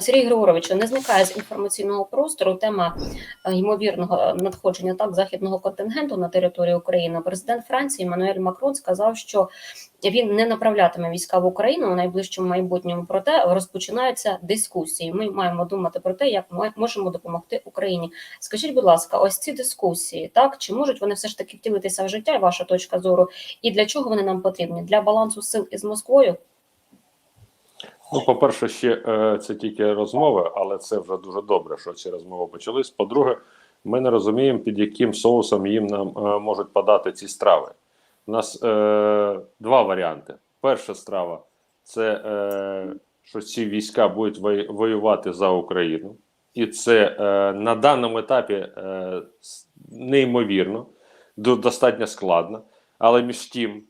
Сергій Григорович, не зникає з інформаційного простору тема е, ймовірного надходження так західного контингенту на територію України. Президент Франції Мануель Макрон сказав, що він не направлятиме війська в Україну у найближчому майбутньому. Проте розпочинаються дискусії. Ми маємо думати про те, як ми можемо допомогти Україні. Скажіть, будь ласка, ось ці дискусії, так чи можуть вони все ж таки втілитися в життя? Ваша точка зору, і для чого вони нам потрібні? Для балансу сил із Москвою? Ну, по-перше, ще е, це тільки розмови, але це вже дуже добре, що ці розмови почались. По-друге, ми не розуміємо, під яким соусом їм нам е, можуть подати ці страви. У нас е, два варіанти. Перша страва це е, що ці війська будуть воювати за Україну, і це е, на даному етапі е, неймовірно, до- достатньо складно, але між тим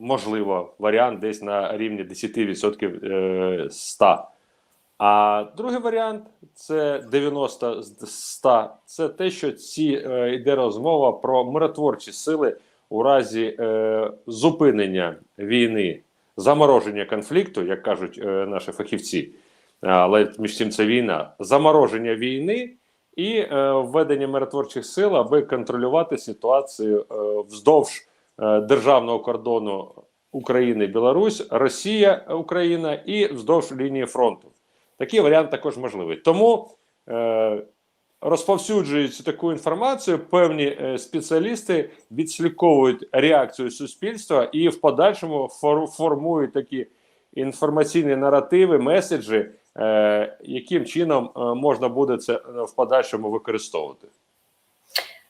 можливо, варіант десь на рівні 10% е, 100. А другий варіант це 90 з 100. Це те, що ці е, йде розмова про миротворчі сили у разі е, зупинення війни, замороження конфлікту, як кажуть е, наші фахівці, але між тим це війна, замороження війни і е, введення миротворчих сил, аби контролювати ситуацію е, вздовж е, державного кордону України, Білорусь, Росія, Україна і вздовж лінії фронту. Такий варіант також можливий. Тому е, розповсюджуючи таку інформацію, певні е, спеціалісти відслідковують реакцію суспільства і в подальшому фор- формують такі інформаційні наративи, меседжі, е, яким чином е, можна буде це е, в подальшому використовувати.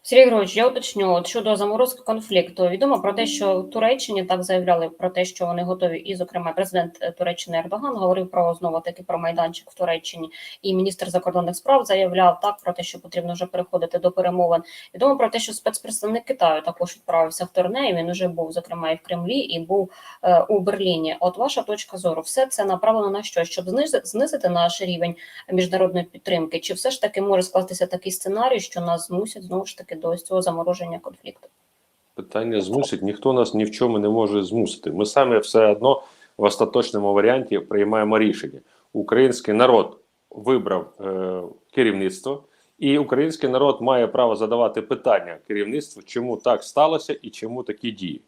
Сергій Григорович, я уточню от щодо заморозки конфлікту. Відомо про те, що Туреччині так заявляли про те, що вони готові, і зокрема президент е, Туреччини Ердоган говорив про знову таки про майданчик в Туреччині, і міністр закордонних справ заявляв так про те, що потрібно вже переходити до перемовин. Відомо про те, що спецпредставник Китаю також відправився в турне. і Він уже був зокрема і в Кремлі, і був е, у Берліні. От ваша точка зору, все це направлено на що? Щоб знизити наш рівень міжнародної підтримки, чи все ж таки може скластися такий сценарій, що нас змусять знову ж таки до ось цього замороження конфлікту? Питання змусить, ніхто нас ні в чому не може змусити. Ми самі все одно в остаточному варіанті приймаємо рішення. Український народ вибрав е, керівництво, і український народ має право задавати питання керівництву, чому так сталося і чому такі дії.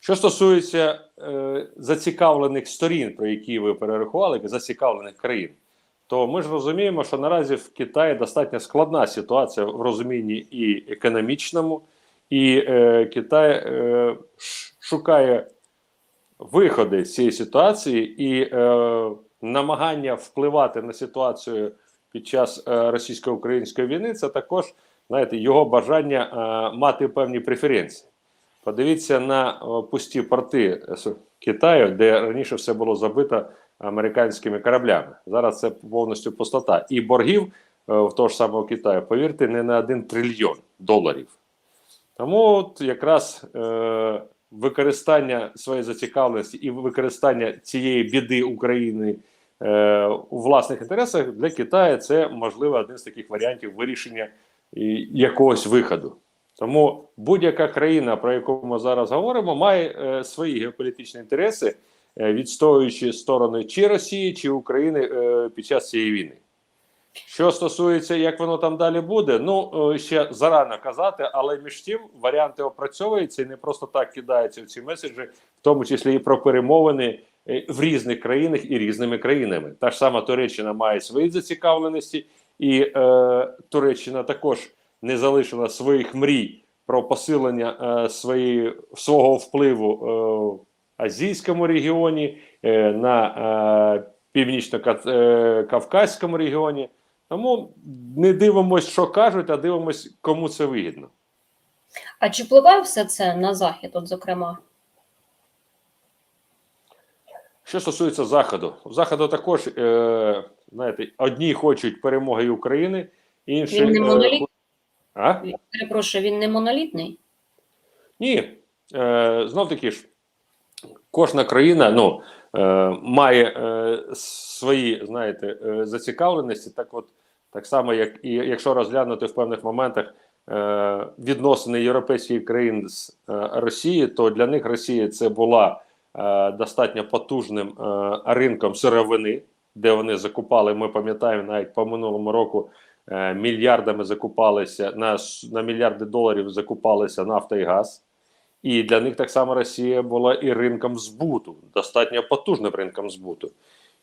Що стосується е, зацікавлених сторін, про які ви перерахували, зацікавлених країн, то ми ж розуміємо, що наразі в Китаї достатньо складна ситуація в розумінні і економічному, і е, Китай е, шукає виходи з цієї ситуації і е, намагання впливати на ситуацію під час е, російсько-української війни. Це також знаєте, його бажання е, мати певні преференції. Подивіться на е, пусті порти з Китаю, де раніше все було забито американськими кораблями. Зараз це повністю пустота. І боргів е, в того ж самого Китаю, повірте, не на один трильйон доларів. Тому от якраз е, використання своєї зацікавленості і використання цієї біди України е, у власних інтересах для Китаю це можливо один з таких варіантів вирішення якогось виходу. Тому будь-яка країна, про яку ми зараз говоримо, має е, свої геополітичні інтереси, відстоюючи сторони чи Росії, чи України е, під час цієї війни. Що стосується, як воно там далі буде, ну е, ще зарано казати, але між тим варіанти опрацьовуються і не просто так кидаються в ці меседжі, в тому числі і про перемовини е, в різних країнах і різними країнами. Та ж сама Туреччина має свої зацікавленості, і е, Туреччина також не залишила своїх мрій про посилення е, своєї свого впливу е, азійському регіоні, е, на е, північно-кавказькому регіоні. Тому не дивимось, що кажуть, а дивимось, кому це вигідно. А чи впливає все це на захід, от зокрема? Що стосується Заходу, у Заходу також, е, знаєте, одні хочуть перемоги України, інші. Він не е, моноліт? а? Перепрошую, він не монолітний? Ні, е, знов таки ж, кожна країна ну, е, має е, свої, знаєте, е, зацікавленості. Так от, так само, як і якщо розглянути в певних моментах е, відносини європейських країн з е, Росією, то для них Росія це була е, достатньо потужним е, ринком сировини, де вони закупали. Ми пам'ятаємо навіть по минулому року е, мільярдами закупалися на, на мільярди доларів закупалися нафта і газ. І для них так само Росія була і ринком збуту, достатньо потужним ринком збуту.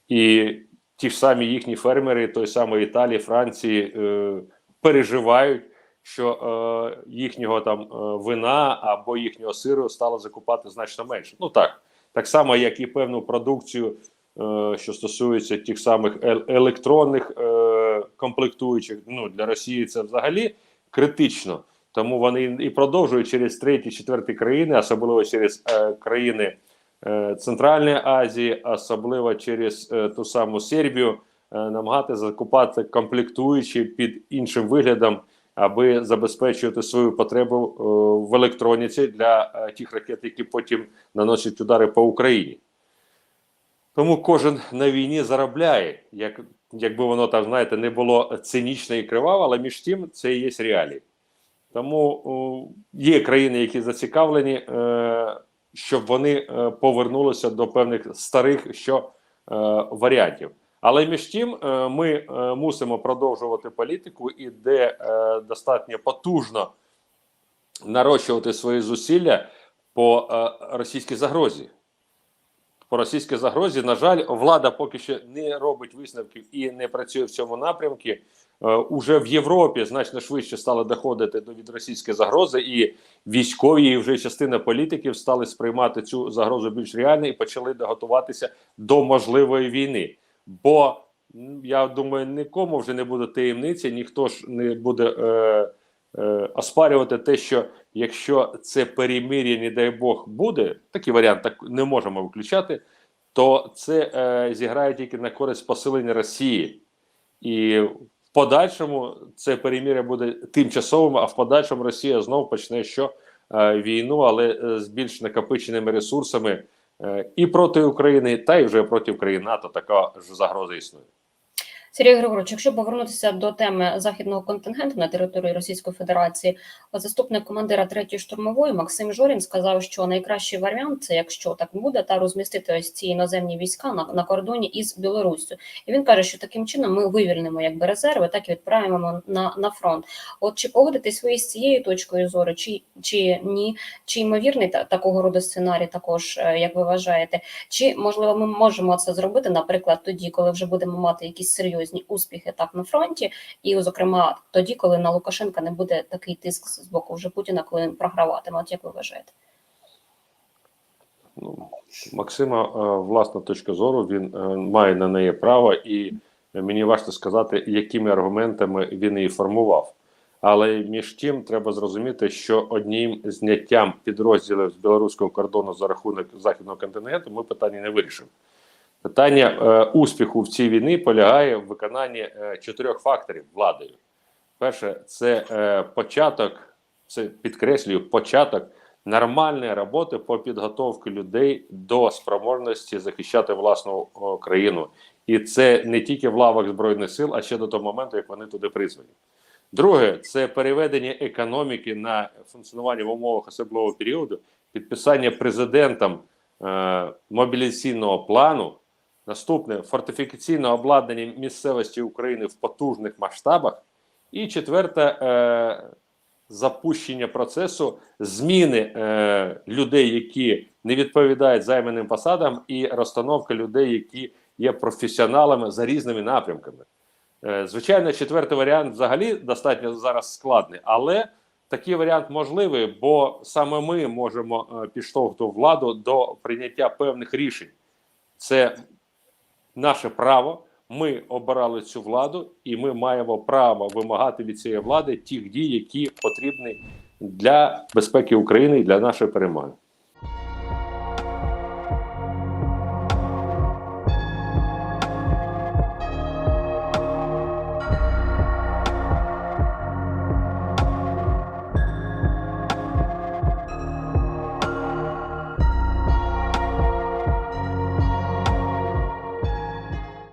І ті ж самі їхні фермери, той самої Італії, Франції, е, переживають, що е, їхнього там е, вина або їхнього сиру стало закупати значно менше. Ну так, так само, як і певну продукцію, е, що стосується тих самих ел- електронних е, комплектуючих. Ну для Росії це взагалі критично. Тому вони і продовжують через треті, четверті країни, особливо через е, країни е, Центральної Азії, особливо через е, ту саму Сербію, е, намагати закупати комплектуючі під іншим виглядом, аби забезпечувати свою потребу е, в електроніці для е, тих ракет, які потім наносять удари по Україні. Тому кожен на війні заробляє, як, якби воно там, знаєте, не було цинічно і криваво, але між тим це і є реалії. Тому є країни, які зацікавлені, е, щоб вони е, повернулися до певних старих що е, варіантів. Але між тим ми мусимо продовжувати політику, і де достатньо потужно нарощувати свої зусилля по російській загрозі. По російській загрозі, на жаль, влада поки що не робить висновків і не працює в цьому напрямку. Е, уже в Європі значно швидше стали доходити до від російської загрози, і військові і вже частина політиків стали сприймати цю загрозу більш реально і почали готуватися до можливої війни. Бо я думаю, нікому вже не буде таємниці, ніхто ж не буде е, е, оспарювати те, що якщо це перемир'я, не дай Бог, буде такий варіант, так не можемо виключати, то це е, зіграє тільки на користь посилення Росії. І подальшому це переміря буде тимчасовим, а в подальшому Росія знову почне що е, війну, але е, з більш накопиченими ресурсами е, і проти України, та й вже проти країн НАТО така ж загроза існує. Сергій Григорович, якщо повернутися до теми західного контингенту на території Російської Федерації, заступник командира третьої штурмової Максим Жорін сказав, що найкращий варіант це якщо так буде, та розмістити ось ці іноземні війська на, на кордоні із Білоруссю. І він каже, що таким чином ми вивільнимо якби резерви, так і відправимо на, на фронт. От чи погодитесь ви з цією точкою зору, чи, чи ні, чи ймовірний та, такого роду сценарій, також е, як ви вважаєте? Чи можливо ми можемо це зробити, наприклад, тоді, коли вже будемо мати якісь серйозні успіхи так на фронті, і, зокрема, тоді, коли на Лукашенка не буде такий тиск з боку вже Путіна, коли він програватиме? От як ви вважаєте? Ну, Максима е, власна точка зору, він е, має на неї право, і мені важко сказати, якими аргументами він її формував. Але між тим треба зрозуміти, що одним зняттям підрозділів з білоруського кордону за рахунок західного континенту ми питання не вирішимо. Питання е, успіху в цій війні полягає в виконанні е, чотирьох факторів владою. Перше, це е, початок, це підкреслюю, початок нормальної роботи по підготовці людей до спроможності захищати власну о, країну. І це не тільки в лавах Збройних сил, а ще до того моменту, як вони туди призвані. Друге, це переведення економіки на функціонування в умовах особливого періоду, підписання президентом е, мобілізаційного плану. Наступне фортифікаційне обладнання місцевості України в потужних масштабах. І четверте е, запущення процесу зміни е, людей, які не відповідають займаним посадам, і розстановка людей, які є професіоналами за різними напрямками. Е, звичайно, четвертий варіант взагалі достатньо зараз складний, але такий варіант можливий, бо саме ми можемо е, підштовхнути владу до прийняття певних рішень. Це наше право. Ми обирали цю владу, і ми маємо право вимагати від цієї влади тих дій, які потрібні для безпеки України і для нашої перемоги.